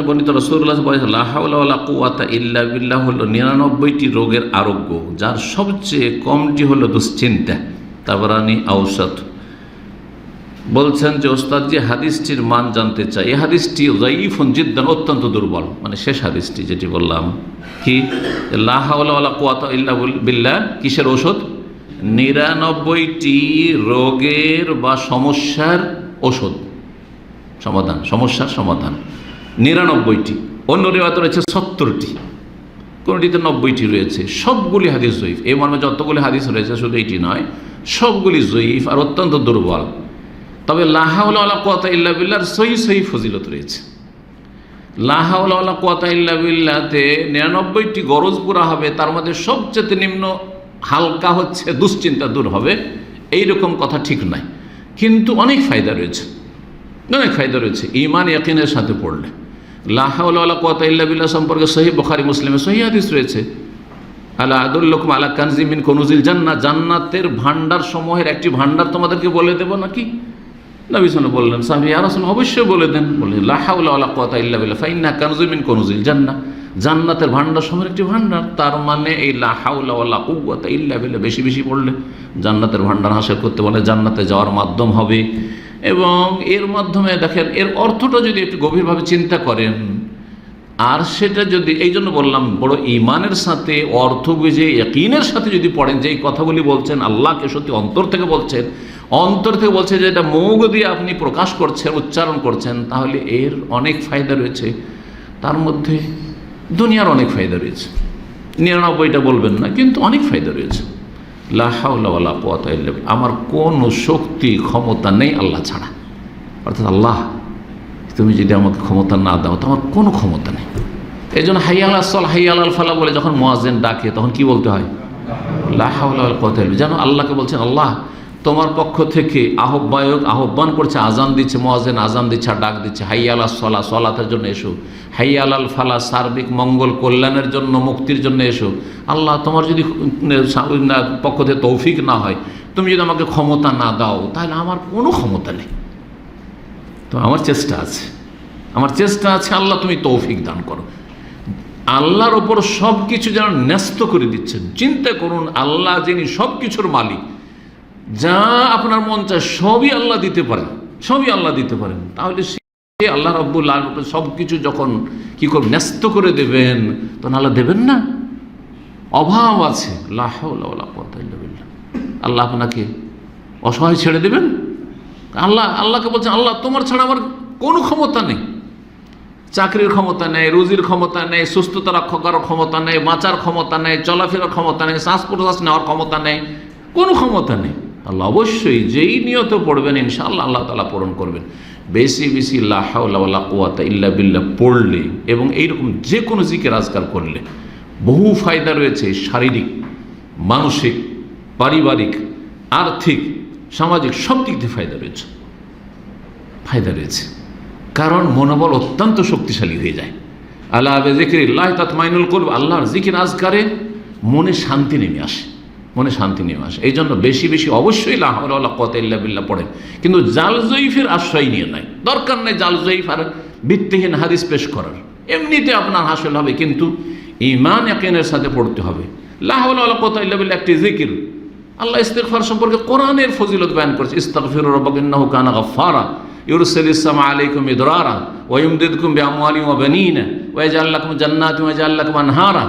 থেকে বর্ণিত রসুল্লাহ কুয়াতা ইল্লা বিল্লাহ হলো নিরানব্বইটি রোগের আরোগ্য, যার সবচেয়ে কমটি হলো দুশ্চিন্তা। তাবরানি ঔষধ বলছেন যে, ওস্তাদ, যে হাদিসটির মান জানতে চাই এই হাদিসটি জয়ীফুন জিদ্দান, অত্যন্ত দুর্বল। মানে শেষ হাদিসটি যেটি বললাম। কি? লাহাউলা কুয়াতা ইল্লা বিল্লাহ কিসের ওষুধ? নিরানব্বইটি রোগের বা সমস্যার ওষুধ। সমাধান, সমস্যার সমাধান। নিরানব্বইটি। অন্য রেওয়াতে রয়েছে সত্তরটি। কোনটিতে নব্বইটি রয়েছে? সবগুলি হাদিস জয়ীফ। এই মর্মে যতগুলি হাদিস রয়েছে, শুধু এইটি নয়, সবগুলি জয়ীফ আর অত্যন্ত দুর্বল। তবে লাহাউলা কোয়াতা ইল্লা বিল্লার সহি সহি ফজিলত রয়েছে। লাহাউলা কোয়াতা ইল্লা বিল্লাতে নিরানব্বইটি গরজ পুরা হবে, তার মধ্যে সবচেয়ে নিম্ন হালকা হচ্ছে দুশ্চিন্তা দূর হবে। এই রকম কথা ঠিক নয় কিন্তু অনেক ফায়দা রয়েছে। অনেক ফায়দা রয়েছে। ইমান ইয়াকিনের সাথে পড়লে। লাহাউল্লাহ কোয়াতা ইল্লা বিল্লাহ সম্পর্কে সহি বখারি, মুসলিমে সহি হাদিস রয়েছে। আল্লাহ আদুল্লকুম আল্লাহ কানজিমিন কনুজিল জান্নাত জান্নাতের ভান্ডার সমূহের একটি ভান্ডার তোমাদেরকে বলে দেবো নাকি? নবী সাল বললেন সাহেব ইয়ারসন অবশ্যই বলে দেন। বললেন লাহাউল্লাহ আল্লাহ কোয়াতা ইল্লা বিল্লাহ ফাইন্না কানজিমিন কনুজিল জান্না জান্নাতের ভান্ডার সমূহের একটি ভান্ডার, তার মানে এই লাহাউল্লাহ কুয়াতা ইল্লা বেশি বেশি পড়লে জান্নাতের ভান্ডার হাসিল করতে বলে জান্নাতে যাওয়ার মাধ্যম হবে। এবং এর মাধ্যমে দেখেন, এর অর্থটা যদি একটু গভীরভাবে চিন্তা করেন, আর সেটা যদি, এই জন্য বললাম, বড় ইমানের সাথে, অর্থ বুঝে একইনের সাথে যদি পড়েন, যে এই কথাগুলি বলছেন, আল্লাহকে সত্যি অন্তর থেকে বলছেন, অন্তর থেকে বলছে যে এটা মুখ দিয়ে আপনি প্রকাশ করছেন, উচ্চারণ করছেন, তাহলে এর অনেক ফায়দা রয়েছে। তার মধ্যে দুনিয়ার অনেক ফায়দা রয়েছে। নিরানব্বইটা বলবেন না, কিন্তু অনেক ফায়দা রয়েছে। লাহাউল্লাহ কোয়াত আমার কোনো শক্তি, ক্ষমতা নেই আল্লাহ ছাড়া। অর্থাৎ আল্লাহ, তুমি যদি আমাকে ক্ষমতা না দাও, তো আমার কোনো ক্ষমতা নেই। এই জন্য হাইয়াল আসল হাইয়াল ফালা বলে যখন মোয়াজেন ডাকে, তখন কি বলতে হয়? লাহাউল্লাহ কোয়াত যেন আল্লাহকে বলছেন, আল্লাহ তোমার পক্ষ থেকে আহ্বায়ক, আহ্বান করছে, আজান দিচ্ছে মহাজেন আজান দিচ্ছে ডাক দিচ্ছে, হাইয়াল সলা, সলাতের জন্য এসো। হাইয়াল আল ফালা, সার্বিক মঙ্গল কল্যাণের জন্য, মুক্তির জন্য এসো। আল্লাহ, তোমার যদি পক্ষ থেকে তৌফিক না হয়, তুমি যদি আমাকে ক্ষমতা না দাও, তাহলে আমার কোনো ক্ষমতা নেই। তো আমার চেষ্টা আছে। আমার চেষ্টা আছে, আল্লাহ, তুমি তৌফিক দান করো। আল্লাহর ওপর সব কিছু যেন ন্যস্ত করে দিচ্ছেন। চিন্তা করুন, আল্লাহ যিনি সব কিছুর মালিক যা আপনার মন চায়, সবই আল্লাহ দিতে পারেন। সবই আল্লাহ দিতে পারেন। তাহলে সে আল্লাহ রব্বুল সব কিছু যখন কি করবেন ন্যস্ত করে দেবেন, তখন আল্লাহ দেবেন না? অভাব আছে। আল্লাহ আপনাকে অসহায় ছেড়ে দেবেন? আল্লাহ, আল্লাহকে বলছেন, আল্লাহ, তোমার ছাড়া আমার কোনো ক্ষমতা নেই। চাকরির ক্ষমতা নেই, রুজির ক্ষমতা নেই, সুস্থতা রক্ষা করার ক্ষমতা নেই, বাঁচার ক্ষমতা নেই, চলাফেরার ক্ষমতা নেই, শ্বাস প্রশ্বাস নেওয়ার ক্ষমতা নেই, কোনো ক্ষমতা নেই। আল্লাহ অবশ্যই যেই নিয়ত পড়বেন, ইনশাআল্লাহ আল্লাহ তালা পূরণ করবেন। বেশি বেশি লাহাউল্লাহ কুয়াতা ইল্লা বিল্লাহ পড়লে এবং এইরকম যে কোনো জিকের আজকাল করলে বহু ফায়দা রয়েছে শারীরিক, মানসিক, পারিবারিক, আর্থিক, সামাজিক সব দিক দিয়ে ফায়দা রয়েছে। ফায়দা রয়েছে। কারণ মনোবল অত্যন্ত শক্তিশালী হয়ে যায়। আল্লাহ জিকির আল্লাহ তাতমাইনুল করব আল্লাহর জিকির আজকারে মনে শান্তি নেমে আসে। মনে শান্তি নেমে আসে। এই জন্য বেশি বেশি অবশ্যই লাহরুল্লাহ কত ইল্লা বিল্লাহ পড়েন। কিন্তু জাল জয়ীফের আশ্রয় নিয়ে নেয়। দরকার নেই জাল জয়ীফ আর ভিত্তিহীন হাদিস পেশ করার। এমনিতে আপনার হাসিল হবে, কিন্তু ইমান একেনের সাথে পড়তে হবে। লাহরুল্লাহ কত ইল্লা বিল্লাহ একটি জিকির। আল্লাহ ইস্তেকফার সম্পর্কে কোরআনের ফজিলত বয়ান করেছে ইস্তাকফির রব্বাকিন্নাহু কানা গাফফারা, ইউরসিল ইসলাম আলাইকুম ইদরারা ওয়ুমদিদকুম ওয়া বানিনা, ওয়া ইয়াজআল লাকুম জান্নাতিন ওয়া ইয়াজআল লাকুম আনহারা।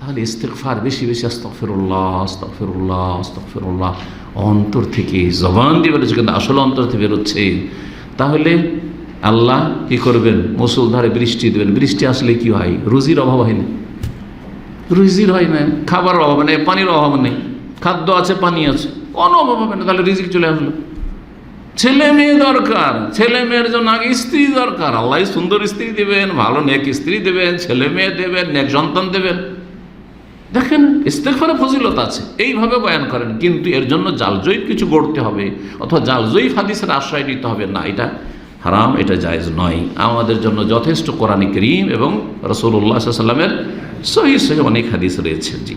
তাহলে ইস্তেকফার বেশি বেশি আস্তফিরুল্লাহ আস্তফিরুল্লাহ আস্তফিরুল্লাহ অন্তর থেকে জবান দিয়ে বেরোচ্ছে কিন্তু আসলে অন্তর থেকে বেরোচ্ছে। তাহলে আল্লাহ কি করবেন? মুসুলধারে বৃষ্টি দেবেন। বৃষ্টি আসলে কি হয়? রুজির অভাব হয় না। রুজির হয় না। খাবার অভাব নেই, পানির অভাব নেই। খাদ্য আছে, পানি আছে। কোনো অভাব হবে না। তাহলে রিজিক চলে আসলো। ছেলে মেয়ে দরকার। ছেলে মেয়ের জন্য আগে স্ত্রী দরকার। আল্লাহ সুন্দর স্ত্রী দেবেন, ভালো নেক স্ত্রী দেবেন, ছেলে মেয়ে দেবেন, নেক সন্তান দেবেন। দেখেন ইস্তেকফারে ফজিলত আছে, এইভাবে বয়ান করেন, কিন্তু এর জন্য জালজয়ীফ কিছু গড়তে হবে, অথবা জালজয়ীফ হাদিসের আশ্রয় নিতে হবে। না, এটা হারাম, এটা জায়জ নয়। আমাদের জন্য যথেষ্ট কোরআনিক করিম এবং রসুল্লাহ সাল্লামের সহি সহি অনেক হাদিস রয়েছে, জি।